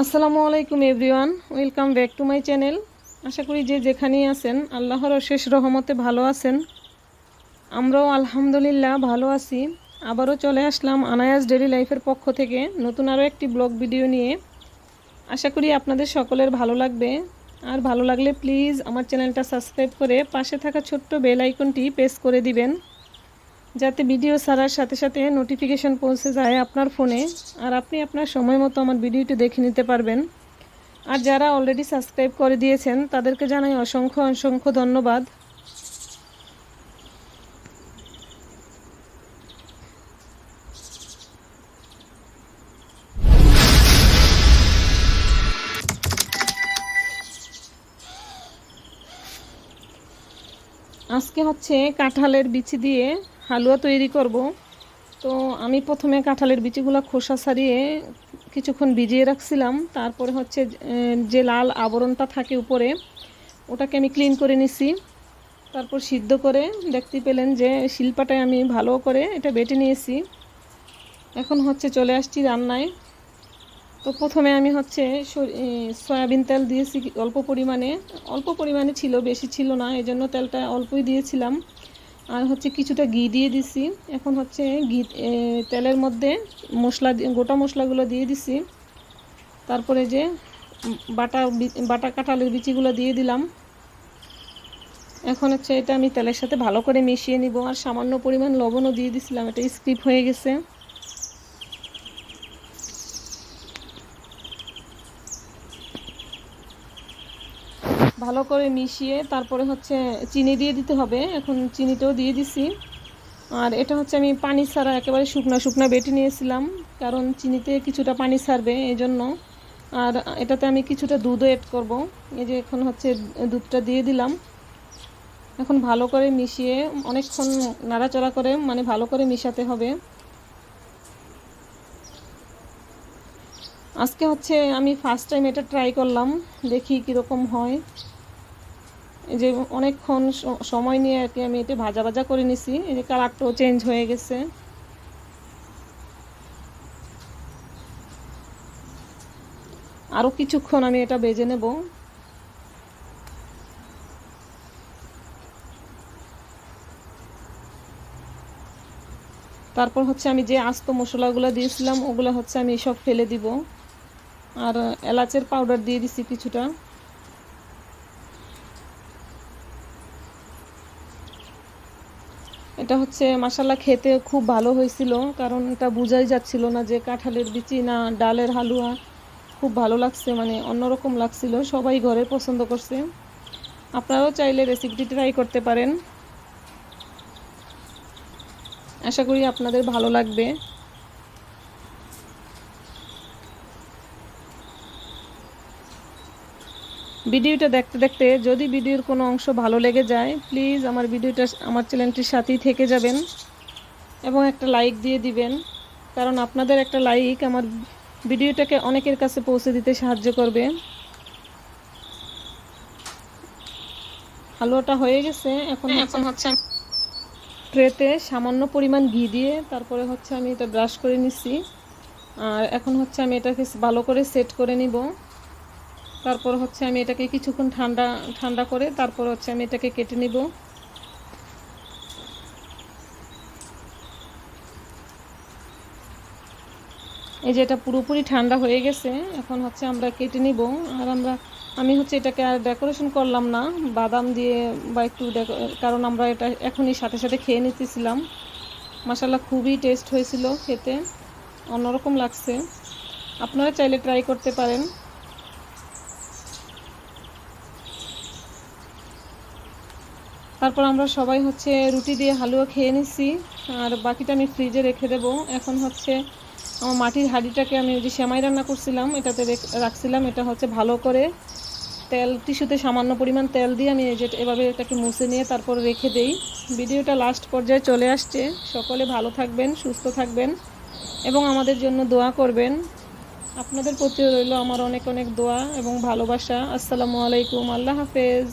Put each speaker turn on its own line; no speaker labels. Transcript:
আসসালামু আলাইকুম everyone, welcome back to my channel. আশা করি যে যেখানেই আছেন, আল্লাহর অশেষ রহমতে ভালো আছেন। আমরাও আলহামদুলিল্লাহ ভালো আছি। আবারও চলে আসলাম আনায়াস ডেলি লাইফের পক্ষ থেকে নতুন আরও একটি ব্লগ ভিডিও নিয়ে। আশা করি আপনাদের সকলের ভালো লাগবে। আর ভালো লাগলে প্লিজ আমার চ্যানেলটা সাবস্ক্রাইব করে পাশে থাকা ছোট্ট বেল আইকনটি প্রেস করে দিবেন। যাতে ভিডিও ছাড়ার সাথে সাথে নোটিফিকেশন পৌঁছে যায় আপনার ফোনে, আর আপনি আপনার সময় মতো আমার ভিডিওটি দেখে নিতে পারবেন। আর যারা অলরেডি সাবস্ক্রাইব করে দিয়েছেন, তাদেরকে জানাই অসংখ্য অসংখ্য ধন্যবাদ। আজকে হচ্ছে কাঁঠালের বিচি দিয়ে হালুয়া তৈরি করব। তো আমি প্রথমে কাঁঠালের বিচিগুলো খোসা সারিয়ে কিছুক্ষণ ভিজিয়ে রাখছিলাম। তারপরে হচ্ছে যে লাল আবরণটা থাকে উপরে, ওটাকে আমি ক্লিন করে নিছি। তারপর সিদ্ধ করে দেখতে পেলেন যে শিল্পাটায় আমি ভালো করে এটা বেটে নিয়েছি। এখন হচ্ছে চলে আসছি রান্নায়। তো প্রথমে আমি হচ্ছে সয়াবিন তেল দিয়েছি অল্প পরিমাণে। অল্প পরিমাণে ছিল, বেশি ছিল না এই জন্য তেলটা অল্পই দিয়েছিলাম। আর হচ্ছে কিছুটা ঘি দিয়ে দিছি। এখন হচ্ছে ঘি তেলের মধ্যে মশলা গোটা মশলাগুলো দিয়ে দিছি। তারপরে যে বাটা বাটা কাঁঠালের বিচিগুলো দিয়ে দিলাম। এখন হচ্ছে এটা আমি তেলের সাথে ভালো করে মিশিয়ে নিব। আর সামান্য পরিমাণ লবণও দিয়ে দিছিলাম। এটা স্কিপ হয়ে গেছে। ভালো করে মিশিয়ে তারপরে হচ্ছে চিনি দিয়ে দিতে হবে। এখন চিনিটাও দিয়ে দিছি। আর এটা হচ্ছে আমি পানি ছাড়া একেবারে শুকনো শুকনো বেটে নিয়েছিলাম, কারণ চিনিতে কিছুটা পানি ছাড়বে এই জন্য আর এটাতে আমি কিছুটা দুধও এড করব। এই যে এখন হচ্ছে দুধটা দিয়ে দিলাম। এখন ভালো করে মিশিয়ে অনেকক্ষণ নাড়াচড়া করে মানে ভালো করে মিশাতে হবে। আজকে হচ্ছে আমি ফার্স্ট টাইম এটা ট্রাই করলাম, দেখি কীরকম হয়। যে অনেকক্ষণ সময় নিয়ে আর কি আমি এটা ভাজা ভাজা করে নিছি। এই যে কালারটাও চেঞ্জ হয়ে গেছে। আরও কিছুক্ষণ আমি এটা বেজে নেব। তারপর হচ্ছে আমি যে আস্ত মশলাগুলো দিয়েছিলাম, ওগুলো হচ্ছে আমি সব ফেলে দিব। আর এলাচের পাউডার দিয়ে দিছি কিছুটা। এটা হচ্ছে মাসাল্লা খেতে খুব ভালো হয়েছিল, কারণ এটা বোঝাই যাচ্ছিল না যে কাঁঠালের বিচি না ডালের হালুয়া। খুব ভালো লাগছে মানে অন্যরকম লাগছিল, সবাই ঘরে পছন্দ করছে। আপনারাও চাইলে রেসিপিটি ট্রাই করতে পারেন। আশা করি আপনাদের ভালো লাগবে। ভিডিওটা দেখতে দেখতে যদি ভিডিওর কোনো অংশ ভালো লেগে যায় প্লিজ আমার ভিডিওটা আমার চ্যানেলটির সাথেই থেকে যাবেন এবং একটা লাইক দিয়ে দিবেন। কারণ আপনাদের একটা লাইক আমার ভিডিওটাকে অনেকের কাছে পৌঁছে দিতে সাহায্য করবে। হালুয়াটা হয়ে গেছে এখন এখন হচ্ছে ট্রেতে সামান্য পরিমাণ ঘি দিয়ে তারপরে হচ্ছে আমি এটা ব্রাশ করে নিচ্ছি। আর এখন হচ্ছে আমি এটাকে ভালো করে সেট করে নিব। তারপর হচ্ছে আমি এটাকে কিছুক্ষণ ঠান্ডা ঠান্ডা করে তারপর হচ্ছে আমি এটাকে কেটে নিব। এই যে এটা পুরোপুরি ঠান্ডা হয়ে গেছে, এখন হচ্ছে আমরা কেটে নিব। আর আমরা, আমি হচ্ছে এটাকে আর ডেকোরেশন করলাম না, বাদাম দিয়ে বা একটু কারণ আমরা এটা এখনই সাথে সাথে খেয়ে নিতেছিলাম। মশালা খুবই টেস্ট হয়েছিল খেতে, অন্যরকম লাগছে। আপনারা চাইলে ট্রাই করতে পারেন। তারপর আমরা সবাই হচ্ছে রুটি দিয়ে হালুয়া খেয়ে নিছি আর বাকিটা আমি ফ্রিজে রেখে দেব। এখন হচ্ছে আমার মাটির হাঁড়িটাকে আমি যে সেমাই রান্না করছিলাম, এটাতে রাখছিলাম। এটা হচ্ছে ভালো করে তেল, টিস্যুতে সামান্য পরিমাণ তেল দিয়ে আমি যে এভাবে এটাকে মুছে নিয়ে তারপর রেখে দেই। ভিডিওটা লাস্ট পর্যায়ে চলে আসছে। সকলে ভালো থাকবেন, সুস্থ থাকবেন এবং আমাদের জন্য দোয়া করবেন। আপনাদের প্রতি রইল আমার অনেক অনেক দোয়া এবং ভালোবাসা। আসসালামু আলাইকুম। আল্লাহ হাফেজ।